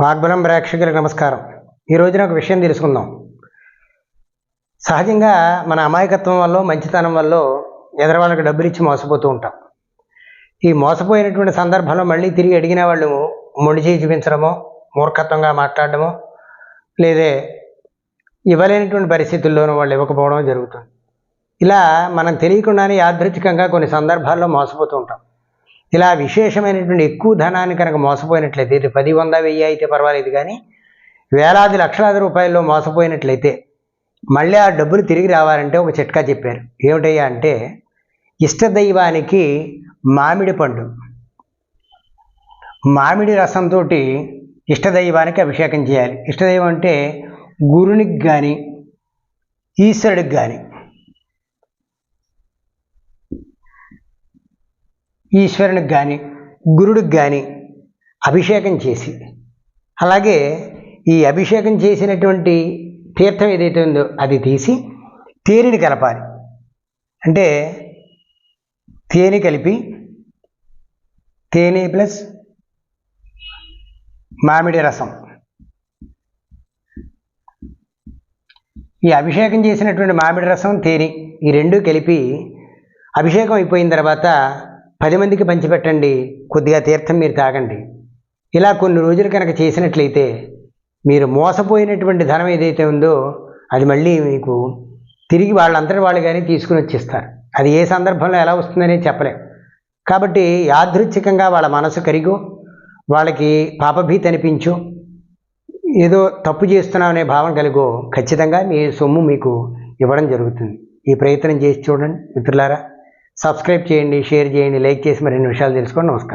వాగ్బలం ప్రేక్షకులకు నమస్కారం. ఈరోజున ఒక విషయం తెలుసుకుందాం. సహజంగా మన అమాయకత్వం వల్ల మంచితనం వల్ల ఎదరవాళ్ళకి డబ్బులు ఇచ్చి మోసపోతూ ఉంటాం. ఈ మోసపోయినటువంటి సందర్భంలో మళ్ళీ తిరిగి అడిగిన వాళ్ళు మొండి చేయి చూపించడమో మూర్ఖత్వంగా మాట్లాడడమో లేదే ఇవ్వలేనటువంటి పరిస్థితుల్లోనూ వాళ్ళు ఇవ్వకపోవడం జరుగుతుంది. ఇలా మనం తెలియకుండానే యాదృచ్ఛికంగా కొన్ని సందర్భాల్లో మోసపోతూ ఉంటాం. ఇలా విశేషమైనటువంటి ఎక్కువ ధనాన్ని కనుక మోసపోయినట్లయితే ఇది పది వంద వెయ్యి అయితే పర్వాలేదు కానీ వేలాది లక్షలాది రూపాయల్లో మోసపోయినట్లయితే మళ్ళీ ఆ డబ్బులు తిరిగి రావాలంటే ఒక చిట్కా చెప్పారు. ఏమిటయ్యా అంటే ఇష్టదైవానికి మామిడి పండు. మామిడి రసంతో ఇష్టదైవానికి అభిషేకం చేయాలి. ఇష్టదైవం అంటే గురునికి కానీ ఈశ్వరుడికి కానీ ఈశ్వరునికి కానీ గురుడికి కానీ అభిషేకం చేసి అలాగే ఈ అభిషేకం చేసినటువంటి తీర్థం ఏదైతే ఉందో అది తీసి తేనెని కలపాలి. అంటే తేనె కలిపి తేనె ప్లస్ మామిడి రసం. ఈ అభిషేకం చేసినటువంటి మామిడి రసం తేనె ఈ రెండు కలిపి అభిషేకం అయిపోయిన తర్వాత పది మందికి పంచిపెట్టండి కొద్దిగా తీర్థం మీరు తాగండి. ఇలా కొన్ని రోజులు కనుక చేసినట్లయితే మీరు మోసపోయినటువంటి ధనం ఏదైతే ఉందో అది మళ్ళీ మీకు తిరిగి వాళ్ళంతటి వాళ్ళు కానీ తీసుకుని వచ్చేస్తారు. అది ఏ సందర్భంలో ఎలా వస్తుందనేది చెప్పలేం. కాబట్టి యాదృచ్ఛికంగా వాళ్ళ మనసు కరిగో వాళ్ళకి పాపభీతి అనిపించు ఏదో తప్పు చేస్తున్నాం అనే భావం కలిగో ఖచ్చితంగా మీ సొమ్ము మీకు ఇవ్వడం జరుగుతుంది. ఈ ప్రయత్నం చేసి చూడండి మిత్రులారా. సబ్స్క్రైబ్ చేయండి షేర్ చేయండి లైక్ చేసి మరిన్ని విషయాలు తెలుసుకోండి. నమస్కారం.